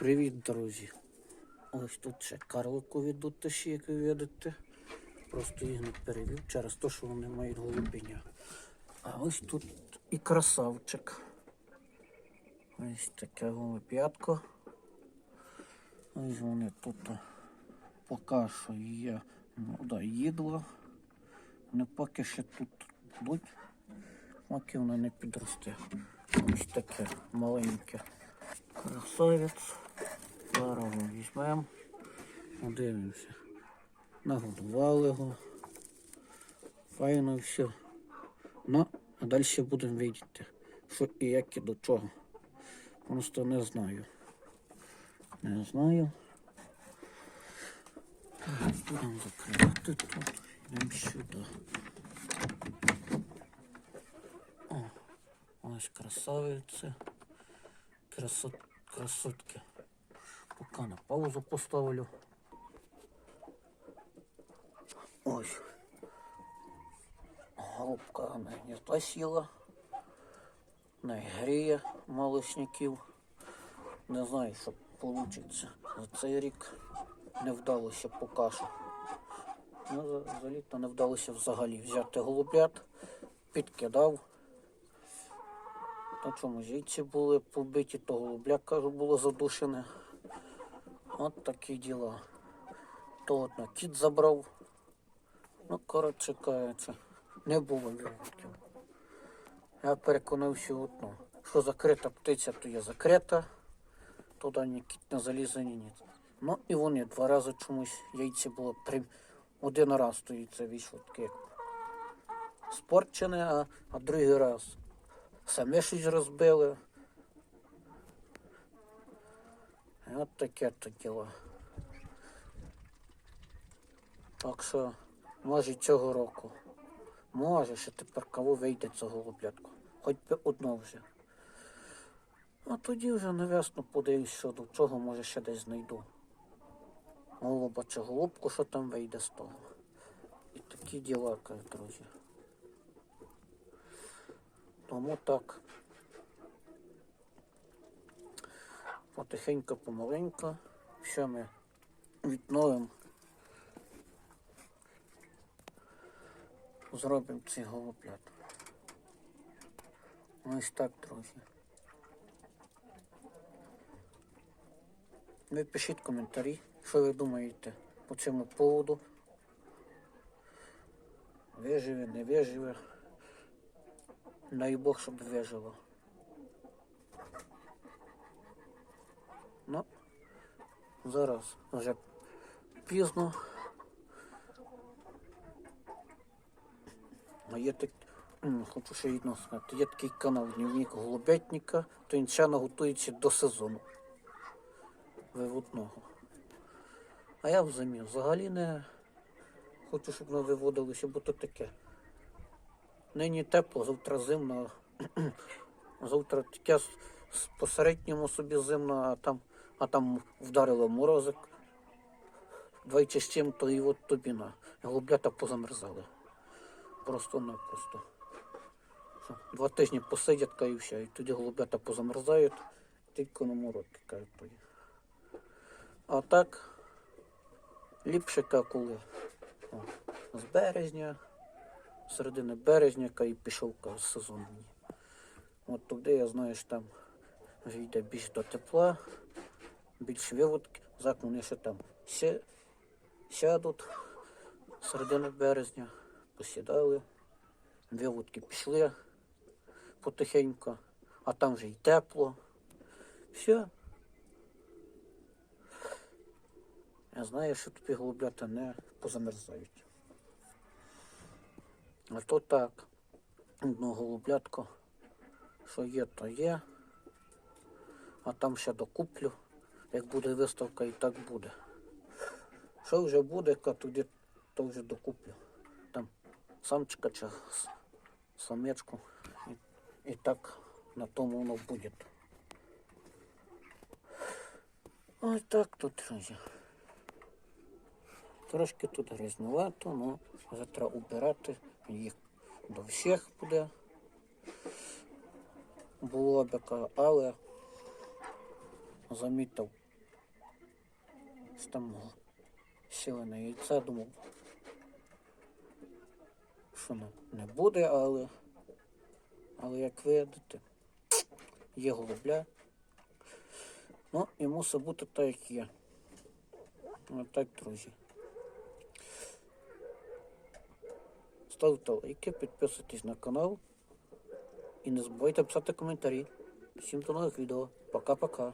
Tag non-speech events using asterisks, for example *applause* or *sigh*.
Привіт, друзі! Ось тут ще карликові дутиші, як ви видите. Просто їх не перевів через те, що вони мають голубіння. А ось тут і красавчик. Ось таке голуб'ятко. Ось вони тут поки що є ну, да, їдло. Вони поки ще тут будуть, поки воно не підросте. Ось таке маленьке. Красавець. Зараз візьмемо. Подивимося. Нагодували його. Файно все. Ну, а далі будемо бачити, що і як і до чого. Просто не знаю. Не знаю. Так, Будемо закривати тут. Йдемо сюди. О, ось красавиці. Красот, красотки. Поки на паузу поставлю. Ось. Голубка на гніздо сіла. Не гріє малишників. Не знаю, що вийде за цей рік. Не вдалося поки що. Ну, за, літо не вдалося взагалі взяти голубят, підкидав. На чому жійці були побиті, то голубля, кажу, було задушене. От такі діла. То одна кіт забрав. Ну, коротше кажучи, не було виводків. Я переконався одно, що закрита птиця, то є закрита, туди ні кіт не залізе, ні ні. Ну і вони два рази чомусь яйці було при... один раз стоїть це вийшло таке спорчене, а, а другий раз самі щось розбили. І от таке то діло. Так що, може цього року. Може, ще тепер кого вийде цього голублятку. Хоч би одно вже. А тоді вже на весну подивлюсь, що до чого, може ще десь знайду. Голуба чи голубку, що там вийде з того. І такі діла, друзі. Тому так. Потихеньку, помаленьку. Все ми відновимо. Зробимо цей голоблят. Ось так, друзі. Ви пишіть коментарі, що ви думаєте по цьому поводу. Виживе, не виживе. Дай Бог, щоб вижило. Ну, зараз вже пізно. А є так, хочу ще одно сказати, є такий канал Дневник Голубятника, то він ще готується до сезону виводного. А я взамін взагалі не хочу, щоб воно виводилося, бо то таке. Нині тепло, завтра зимно, *clears throat* завтра таке посередньому собі зимно, а там, а там вдарило морозик. Двічі з чим, то і от тобі на. Голублята позамерзали. Просто-напросто. Два тижні посидять та і все. Тоді голублята позамерзають, тільки на мороз кажуть тоді. А так, ліпше коли. О, з березня, середини березня ка і пішов сезон. От туди я знаю, що там вже йде більш до тепла, більш виводки. Зак вони ще там сі, сядуть середини березня, посідали, виводки пішли потихеньку, а там вже й тепло. Все. Я знаю, що тобі голублята не позамерзають. А то так, одну голублятку, що є, то є. А там ще докуплю. Як буде виставка, і так буде. Що вже буде, ка тоді то вже докуплю. Там самчика чи самечку. І, і так на тому воно буде. Ось так тут, друзі. Трошки тут грязнувато, але вже треба убирати їх до всіх буде. Було б, але замітив Там сілене яйця думав. Що не, не буде, але. Але як видите, є голубля. Ну, і мусить бути так, як є. Отак, друзі. Ставте лайки, підписуйтесь на канал. І не забувайте писати коментарі. Всім до нових відео. Пока-пока.